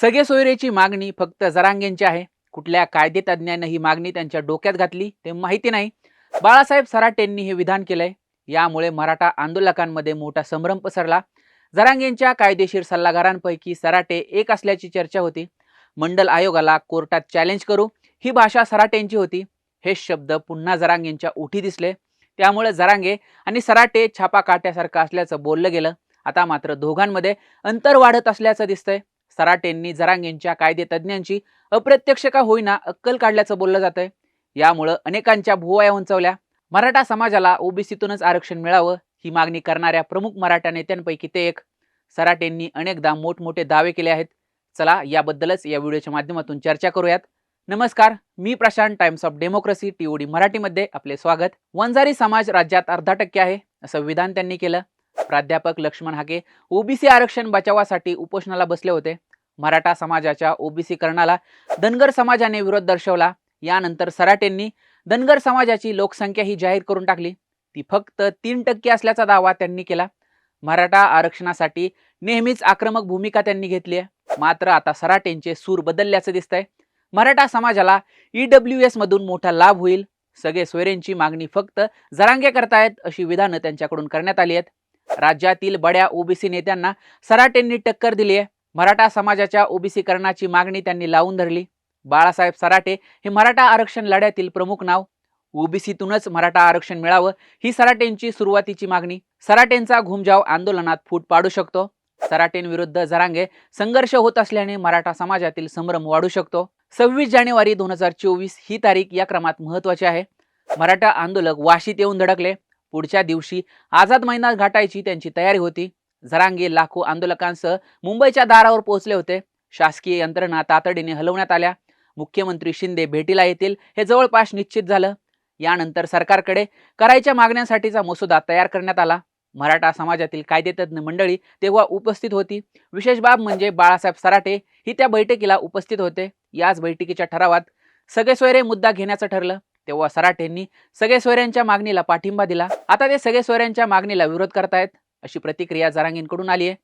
सगळे सोयरेची मागणी फक्त जरांगेंची आहे. कुठल्या कायदेतज्ञानं ही मागणी त्यांच्या डोक्यात घातली ते माहिती नाही. बाळासाहेब सराटेंनी हे विधान केलंय. यामुळे मराठा आंदोलकांमध्ये मोठा संभ्रम पसरला. जरांगेंच्या कायदेशीर सल्लागारांपैकी सराटे एक असल्याची चर्चा होती. मंडल आयोगाला कोर्टात चॅलेंज करू ही भाषा सराटेंची होती. हे शब्द पुन्हा जरांगेंच्या उठी दिसले. त्यामुळे जरांगे आणि सराटे छापा काट्यासारखं असल्याचं बोललं गेलं. आता मात्र दोघांमध्ये अंतर वाढत असल्याचं दिसतंय. सराटेंनी जरांगेंच्या कायदेतज्ञांची अप्रत्यक्ष का होईना अक्कल काढल्याचं बोललं जातंय. यामुळं अनेकांच्या भुवया उंचवल्या. मराठा समाजाला ओबीसीतूनच आरक्षण मिळावं ही मागणी करणाऱ्या प्रमुख मराठा नेत्यांपैकी ते एक. सराटेंनी अनेकदा मोठमोठे दावे केले आहेत. चला याबद्दलच या व्हिडिओच्या माध्यमातून चर्चा करूयात. नमस्कार मी Prashant Times of Democracy TOD मराठीमध्ये आपले स्वागत. वंजारी समाज राज्यात अर्धा टक्के आहे असं विधान त्यांनी केलं. प्राध्यापक लक्ष्मण हाके ओबीसी आरक्षण बचावासाठी उपोषणाला बसले होते. मराठा समाजाच्या ओबीसीकरणाला धनगर समाजाने विरोध दर्शवला. यानंतर सराटेंनी धनगर समाजाची लोकसंख्या ही जाहीर करून टाकली. ती फक्त तीन टक्के असल्याचा दावा त्यांनी केला. मराठा आरक्षणासाठी नेहमीच आक्रमक भूमिका त्यांनी घेतली आहे. मात्र आता सराटेंचे सूर बदलल्याचं दिसतंय. मराठा समाजाला ईडब्ल्यू एस मधून मोठा लाभ होईल. सगळे सोयरेंची मागणी फक्त जरांगे करतायत अशी विधानं त्यांच्याकडून करण्यात आली आहेत. राज्यातील बड्या ओबीसी नेत्यांना सराटेंनी टक्कर दिली आहे. मराठा समाजाच्या ओबीसीकरणाची मागणी त्यांनी लावून धरली. बाळासाहेब सराटे हे मराठा आरक्षण लढ्यातील प्रमुख नाव. ओबीसीतूनच मराठा आरक्षण मिळावं ही सराटेंची सुरुवातीची मागणी. सराटेंचा घुमजाव आंदोलनात फूट पाडू शकतो. सराटेंविरुद्ध जरांगे संघर्ष होत असल्याने मराठा समाजातील संभ्रम वाढू शकतो. सव्वीस जानेवारी दोन हजार चोवीस ही तारीख या क्रमात महत्वाची आहे. मराठा आंदोलक वाशीत येऊन धडकले. पुढच्या दिवशी आझाद मैदान गाठायची त्यांची तयारी होती. जरांगे लाखो आंदोलकांसह मुंबईच्या दारावर पोहोचले होते. शासकीय यंत्रणा तातडीने हलवण्यात आल्या. मुख्यमंत्री शिंदे भेटीला येतील हे जवळपास निश्चित झालं. यानंतर सरकारकडे करायच्या मागण्यांसाठीचा मसुदा तयार करण्यात आला. मराठा समाजातील कायदेतज्ञ मंडळी तेव्हा उपस्थित होती. विशेष बाब म्हणजे बाळासाहेब सराटे ही त्या बैठकीला उपस्थित होते. याच बैठकीच्या ठरावात सगळे सोयरे मुद्दा घेण्याचं ठरलं. तेव्हा सराटेंनी सगळे सोयऱ्यांच्या मागणीला पाठिंबा दिला. आता ते सगळे सोयऱ्यांच्या मागणीला विरोध करतायत. अशी प्रतिक्रिया जरांगींकडून आली आहे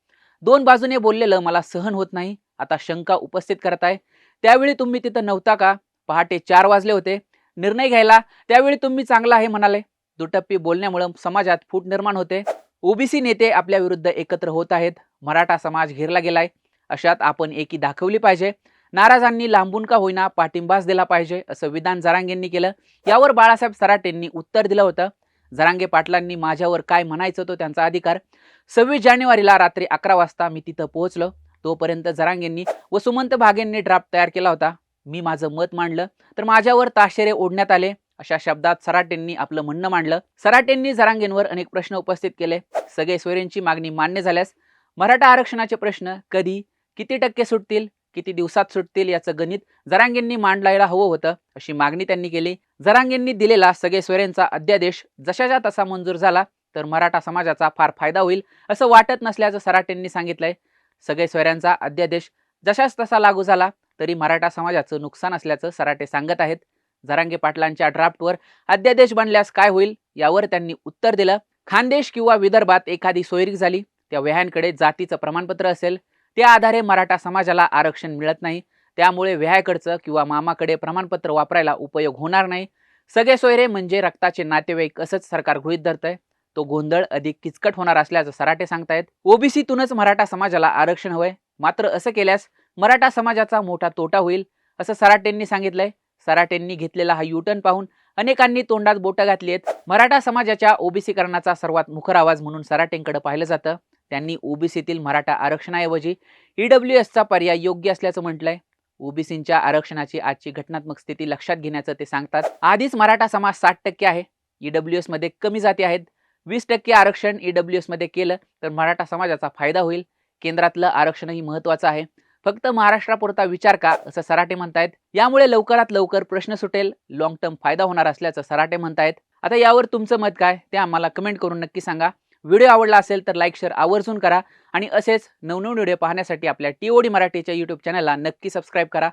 दोन बाजूने बोललेलं मला सहन होत नाही. आता शंका उपस्थित करताय. त्यावेळी तुम्ही तिथं नव्हता का? पहाटे चार वाजले होते. निर्णय घ्यायला त्यावेळी तुम्ही चांगला आहे म्हणाले. दुटप्पी बोलण्यामुळे समाजात फूट निर्माण होते. ओबीसी नेते आपल्या विरुद्ध एकत्र होत आहेत. मराठा समाज घेरला गेलाय. अशात आपण एकी दाखवली पाहिजे. नाराजांनी लांबून का होईना पाठिंबाच दिला पाहिजे असं विधान जरांगेंनी केलं. यावर बाळासाहेब सराटेंनी उत्तर दिलं होतं. जरांगे पाटलांनी माझ्यावर काय म्हणायचं तो त्यांचा अधिकार? सव्वीस जानेवारीला रात्री अकरा वाजता मी तिथं पोहोचलो. तोपर्यंत जरांगेंनी व सुमंत भागेंनी ड्राफ्ट तयार केला होता. मी माझं मत मांडलं तर माझ्यावर ताशेरे ओढण्यात आले. अशा शब्दात सराटेंनी आपलं म्हणणं मांडलं. सराटेंनी जरांगेंवर अनेक प्रश्न उपस्थित केले. सगळे सोयरेंची मागणी मान्य झाल्यास मराठा आरक्षणाचे प्रश्न कधी किती टक्के सुटतील? किती दिवसात सुटतील याचं गणित जरांगेंनी मांडलायला हवं होतं अशी मागणी त्यांनी केली. जरांगेंनी दिलेला सगळे स्वरेंचा अध्यादेश जशाच्या तसा मंजूर झाला तर मराठा समाजाचा फार फायदा होईल असं वाटत नसल्याचं सराटेंनी सांगितलंय. सगळे सोयऱ्यांचा अध्यादेश जशाच तसा लागू झाला तरी मराठा समाजाचं नुकसान असल्याचं सराटे सांगत आहेत. जरांगे पाटलांच्या ड्राफ्टवर अध्यादेश बनल्यास काय होईल यावर त्यांनी उत्तर दिलं. खानदेश किंवा विदर्भात एखादी सोयरीक झाली त्या वह्यांकडे जातीचं प्रमाणपत्र असेल. त्या आधारे मराठा समाजाला आरक्षण मिळत नाही. त्यामुळे व्याह्याकडचं किंवा मामाकडे प्रमाणपत्र वापरायला उपयोग होणार नाही. सगळे सोयरे म्हणजे रक्ताचे नातेवाईक असंच सरकार गृहित धरतंय. तो गोंधळ अधिक किचकट होणार असल्याचं सराटे सांगतायत. ओबीसीतूनच मराठा समाजाला आरक्षण हवंय. मात्र असं केल्यास मराठा समाजाचा मोठा तोटा होईल असं सराटेंनी सांगितलंय. सराटेंनी घेतलेला हा युटर्न पाहून अनेकांनी तोंडात बोटं घातली आहेत. मराठा समाजाच्या ओबीसीकरणाचा सर्वात मुखर आवाज म्हणून सराटेंकडे पाहिलं जातं. त्यांनी ओबीसीतील मराठा आरक्षणाऐवजी ईडब्ल्यू एसचा पर्याय योग्य असल्याचं म्हटलंय. ओबीसींच्या आरक्षणाची आजची घटनात्मक स्थिती लक्षात घेण्याचं ते सांगतात. आधीच मराठा समाज साठ टक्के आहे. ईडब्ल्यू डब्ल्यू एसमध्ये कमी जाती आहेत. वीस टक्के आरक्षण ईडब्ल्यू डब्ल्यू एसमध्ये केलं तर मराठा समाजाचा फायदा होईल. केंद्रातलं आरक्षणही महत्वाचं आहे. फक्त महाराष्ट्रापुरता विचार का असं सराटे म्हणतायत. यामुळे लवकरात लवकर प्रश्न सुटेल. लॉंग टर्म फायदा होणार असल्याचं सराटे म्हणतायत. आता यावर तुमचं मत काय ते आम्हाला कमेंट करून नक्की सांगा. व्हिडिओ आवडला असेल तर लाईक शेअर आवर्जून करा. आणि असेच नवनवीन व्हिडिओ पाहण्यासाठी आपल्या टी ओ डी मराठीच्या यूट्यूब चॅनलला नक्की सबस्क्राईब करा.